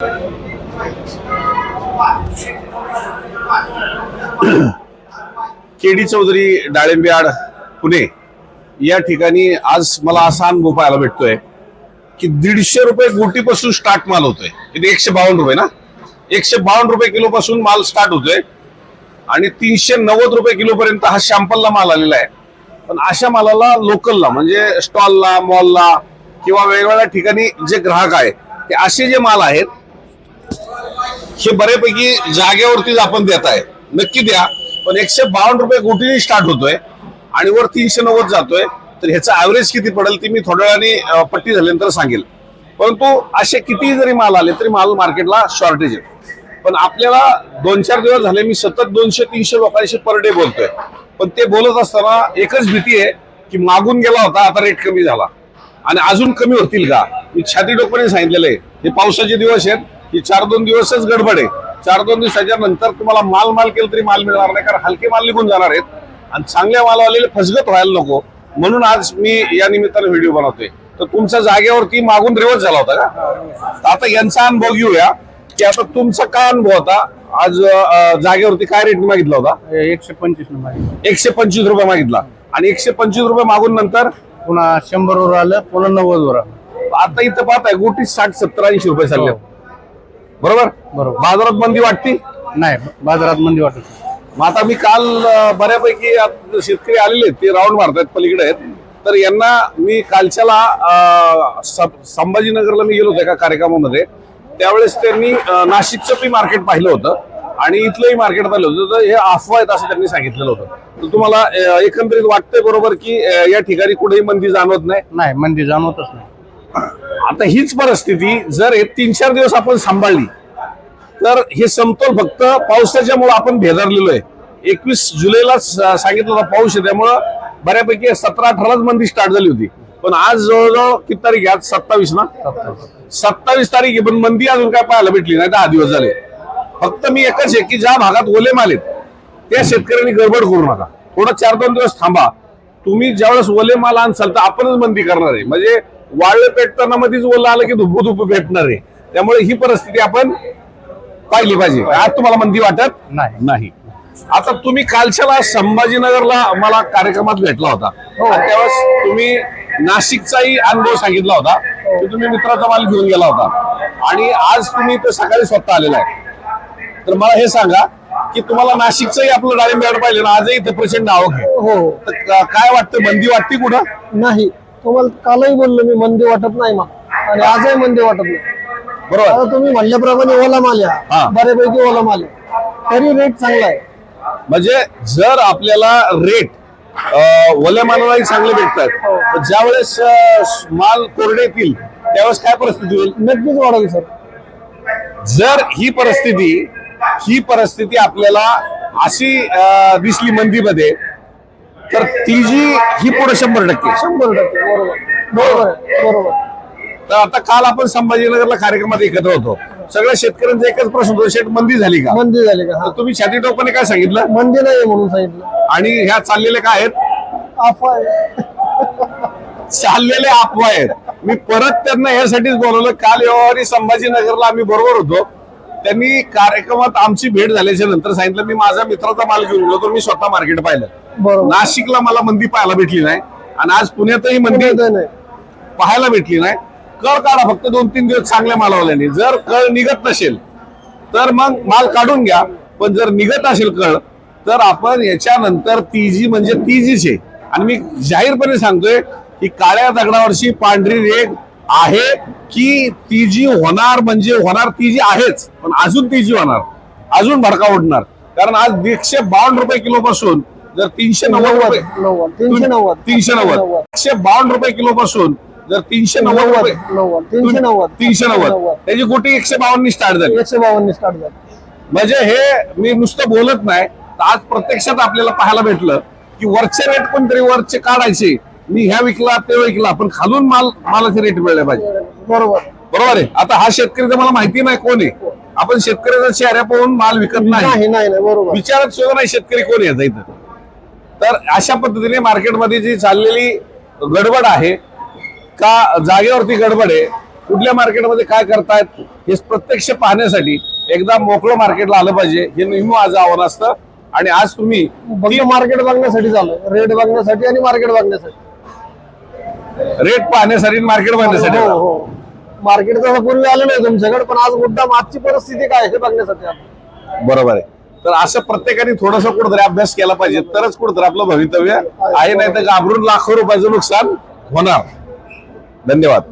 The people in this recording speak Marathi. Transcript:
केडी चौधरी डाळिंबयाड पुणे. या ठिकाणी आज मला असा अनुभव पाहायला भेटतोय की दीडशे रुपये गुटीपासून स्टार्ट माल होतोय. किती एकशे बावन्न रुपये ना? एकशे बावन्न रुपये किलो पासून माल स्टार्ट होतोय. आणि तीनशे नव्वद रुपये किलो पर्यंत हा शॅम्पलला माल आलेला आहे. पण अशा मालाला लोकलला म्हणजे स्टॉलला मॉलला किंवा वेगवेगळ्या ठिकाणी जे ग्राहक आहे ते असे जे माल आहेत हे बऱ्यापैकी जागेवरतीच आपण देत आहे. नक्की द्या. पण एकशे बावन्न रुपये कोटीने स्टार्ट होतोय आणि वर तीनशे नव्वद जातोय. तर ह्याचा ऍव्हरेज किती पडेल ती मी थोड्या वेळाने पट्टी झाल्यानंतर सांगेल. परंतु असे कितीही जरी माल आले तरी माल मार्केटला शॉर्टेज आहे. पण आपल्याला दोन चार दिवस झाले मी सतत दोनशे तीनशे लोकांशी पर डे बोलतोय. पण ते बोलत असताना एकच भीती आहे की मागून गेला होता आता रेट कमी झाला. आणि अजून कमी होतील का? मी छाती डोक्याने सांगितलेलं आहे. हे पावसाचे दिवस आहेत. ही चार दोन दिवसच गडबड आहे. चार दोन दिवसाच्या नंतर तुम्हाला माल माल केलं तरी माल मिळणार नाही कारण हलके माल निघून जाणार आहेत. आणि चांगल्या मालवालेले फसगत व्हायला नको. म्हणून आज मी या निमित्ताने व्हिडिओ बनवतोय. तर तुमच्या जागेवरती मागून रिवर्स झाला होता का? आता यांचा अनुभव घेऊया. की आता तुमचा काय अनुभव होता? आज जागेवरती काय रेट मागितला होता? एकशे पंचवीस एकशे पंचवीस रुपये मागितला. आणि एकशे पंचवीस रुपये मागून नंतर? पुन्हा शंभर वर आलं पुन्हा नव्वद वर आलं. आता इथं पाहताय गोटी साठ सत्तर ऐंशी रुपये चालले. हो. बरोबर? बरोबर. बाजारात मंदी वाटती? नाही बाजारात मंदी वाटत नाही. मग आता मी काल अं, बऱ्यापैकी आत- शेतकरी आलेले आहेत ते राऊंड मारतायत पलीकडे आहेत. तर यांना मी कालच्याला अं, स- संभाजीनगरला मी गेलो होतो एका कार्यक्रमामध्ये. त्यावेळेस त्यांनी अं, नाशिकचं बी मार्केट पाहिलं होतं आणि इथलंही मार्केट पाहिलं होतं. तर हे अफवा आहेत असं त्यांनी सांगितलेलं होतं. तर तुम्हाला अं, एकंदरीत वाटतंय बरोबर की अं, या ठिकाणी कुठेही मंदी जाणवत नाही? नाही मंदी जाणवतच नाही. आता हीच परिस्थिती जर हे तीन चार दिवस आपण सांभाळली तर हे समतोल फक्त पावसाच्यामुळे आपण भेदारलेलो आहे. एकवीस जुलैला सांगितलं होतं पाऊस आहे त्यामुळं बऱ्यापैकी सतरा अठराच मंदी स्टार्ट झाली होती. पण आज जवळजवळ किती तारीख आहे आज? सत्तावीस ना? सत्तावीस तारीख आहे पण मंदी अजून काय पाहायला भेटली नाही दहा दिवस झाले. फक्त मी एकच आहे की ज्या भागात ओले माल आहेत त्या शेतकऱ्यांनी गडबड करू नका. थोडं चार दोन दिवस थांबा. तुम्ही ज्यावेळेस ओले माल आणसाल तर आपणच मंदी करणार आहे. म्हणजे वाळलं पेटताना मध्येच ओलं आलं की धुपू धुपू भेटणार आहे. त्यामुळे ही परिस्थिती आपण पाहिली पाहिजे. आज तुम्हाला मंदी वाटत नाही. नाही. आता तुम्ही कालच्याला संभाजीनगरला मला कार्यक्रमात भेटला होता. आणि त्यावेळेस तुम्ही नाशिकचाही अनुभव सांगितला होता. की तुम्ही मित्राचा माल घेऊन गेला होता. आणि आज तुम्ही इथं सकाळी स्वतः आलेला आहे. तर मला हे सांगा की तुम्हाला नाशिकचंही आपलं डाळिंब पाहिजे ना आजही इथं प्रचंड आवक आहे. हो. तर काय वाटतं? मंदी वाटते कुठं? नाही. तुम्हाला कालही बोललो मी मंदी वाटत नाही मग आणि आजही मंदी वाटत नाही. बरोबर. आता तुम्ही म्हणल्याप्रमाणे ओला माल हा. या बऱ्यापैकी ओला माल आहे. तरी रेट चांगला आहे. म्हणजे जर आपल्याला रेट ओल्या मालालाही चांगले भेटतात तर ज्यावेळेस अं, माल कोरडे येतील त्यावेळेस काय परिस्थिती होईल? नक्कीच वाढेल सर. जर ही परिस्थिती ही परिस्थिती आपल्याला अशी अं, दिसली मंदीमध्ये तर ती जी ही पुढे शंभर टक्के. शंभर टक्के बरोबर. बरोबर आहे बरोबर. तर आता काल आपण संभाजीनगरला कार्यक्रमात एकत्र होतो. सगळ्या शेतकऱ्यांचा एकच प्रश्न होता शेट मंदी झाली का? मंदी झाली का? तर तुम्ही छाती टोकाने काय सांगितलं? मंदी नाही म्हणून सांगितलं. आणि ह्या चाललेल्या काय आहेत? अफवा आहे चाललेले अफवा आहेत. मी परत त्यांना यासाठीच बोलवलं काल व्यवहारी संभाजीनगरला आम्ही बरोबर होतो. त्यांनी कार्यक्रमात आमची भेट झाल्याच्यानंतर सांगितलं मी माझा मित्राचा माल घेऊन गेलो तर मी स्वतः मार्केट पाहिलं. नाशिकला मला मंदी पाहायला भेटली नाही. आणि आज पुण्यातही मंदी पाहायला भेटली नाही. कळ काढा फक्त दोन तीन दिवस चांगल्या मालावाल्याने. जर कळ निघत नसेल तर मग माल काढून घ्या. पण जर निघत असेल कळ तर आपण याच्यानंतर तीजी म्हणजे तीजीच आहे आणि मी जाहीरपणे सांगतोय की काळ्या दगडावरची पांढरी रेग आहे की तीजी होणार म्हणजे होणार तीजी आहेच पण अजून तीजी होणार अजून भडका उडणार कारण आज एकशे बावन्न रुपये किलो पासून जर तीनशे नव्वद रुपये तीनशे नव्वद एकशे बावन्न रुपये किलो पासून जर तीनशे नव्वद रुपये तीनशे नव्वद तीनशे नव्वद. त्याची गोटी एकशे बावन्न स्टार्ट झाली. एकशे बावन्न स्टार्ट झाली. म्हणजे हे मी नुसतं बोलत नाही. तर आज प्रत्यक्षात आपल्याला पाहायला भेटलं की वरचे रेट कोणतरी वरचे काढायचे. मी ह्या विकला ते विकला पण खालून माल मालाचे रेट मिळले पाहिजे. बरोबर. बरोबर आहे? आता हा शेतकरी तर मला माहिती नाही कोण आहे. आपण शेतकऱ्याचा चेहऱ्या पाहून माल विकत नाही. नाही नाही नाही बरोबर. विचारत सुद्धा नाही शेतकरी कोण यायचा इथं. तर अशा पद्धतीने मार्केटमध्ये जी चाललेली गडबड आहे का जागेवरती गडबड आहे कुठल्या मार्केटमध्ये काय करतायत हे प्रत्यक्ष पाहण्यासाठी एकदा मोकळं मार्केटला आलं पाहिजे. हे नेहमी माझं आव्हान असतं. आणि आज तुम्ही मार्केट बघण्यासाठी झालं रेट बघण्यासाठी आणि मार्केट बघण्यासाठी. रेट पाहण्यासाठी मार्केट पाहण्यासाठी हो. हो. मार्केट तसं पूर्वी आलं नाही तुमच्याकडे पण आज मुद्दा आजची परिस्थिती काय आहे हे बघण्यासाठी आलो बरोबर आहे. तर असं प्रत्येकाने थोडासा कुठेतरी अभ्यास केला पाहिजे. तरच कुठेतरी आपलं भवितव्य आहे नाही तर घाबरून लाखो रुपयाचं नुकसान होणार. धन्यवाद.